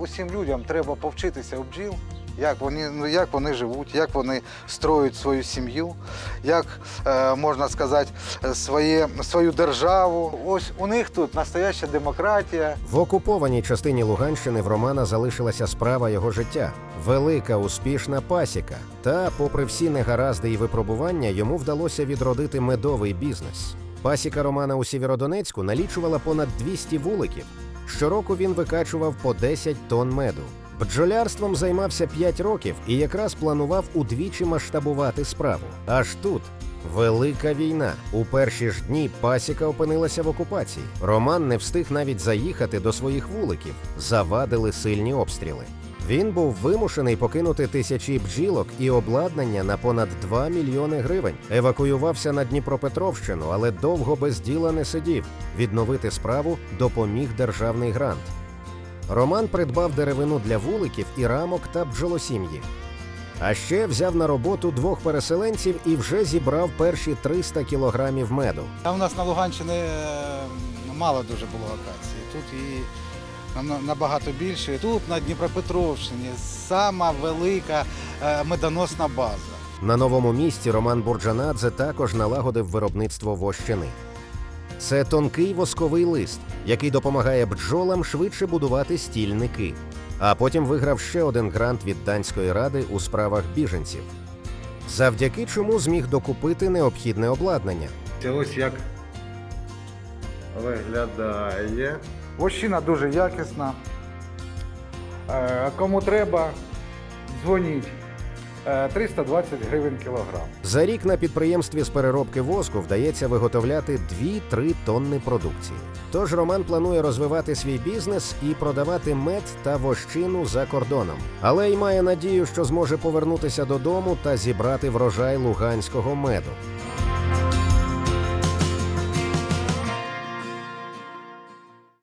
усім людям треба повчитися у бджіл, як вони, ну, як вони живуть, як вони строють свою сім'ю, як е, можна сказати, своє, свою державу. Ось у них тут настояща демократія. В окупованій частині Луганщини в Романа залишилася справа його життя велика успішна пасіка. Та, попри всі негаразди і випробування, йому вдалося відродити медовий бізнес. Пасіка Романа у Сєвєродонецьку налічувала понад 200 вуликів. Щороку він викачував по 10 тонн меду. Бджолярством займався 5 років і якраз планував удвічі масштабувати справу. Аж тут Велика війна. У перші ж дні пасіка опинилася в окупації. Роман не встиг навіть заїхати до своїх вуликів. Завадили сильні обстріли. Він був вимушений покинути тисячі бджілок і обладнання на понад 2 мільйони гривень. Евакуювався на Дніпропетровщину, але довго без діла не сидів. Відновити справу допоміг державний грант. Роман придбав деревину для вуликів і рамок та бджолосім'ї. А ще взяв на роботу двох переселенців і вже зібрав перші 300 кілограмів меду. А у нас на Луганщині е, мало дуже було локацій. Тут і набагато більше. Тут на Дніпропетровщині сама велика е, медоносна база. На новому місці Роман Бурджанадзе також налагодив виробництво вощини. Це тонкий восковий лист, який допомагає бджолам швидше будувати стільники. А потім виграв ще один грант від данської ради у справах біженців, завдяки чому зміг докупити необхідне обладнання. Це ось як Виглядає. Вощина дуже якісна. Е, Кому треба, дзвоніть. Е, 320 гривень кілограм. За рік на підприємстві з переробки воску вдається виготовляти 2-3 тонни продукції. Тож Роман планує розвивати свій бізнес і продавати мед та вощину за кордоном, але й має надію, що зможе повернутися додому та зібрати врожай луганського меду.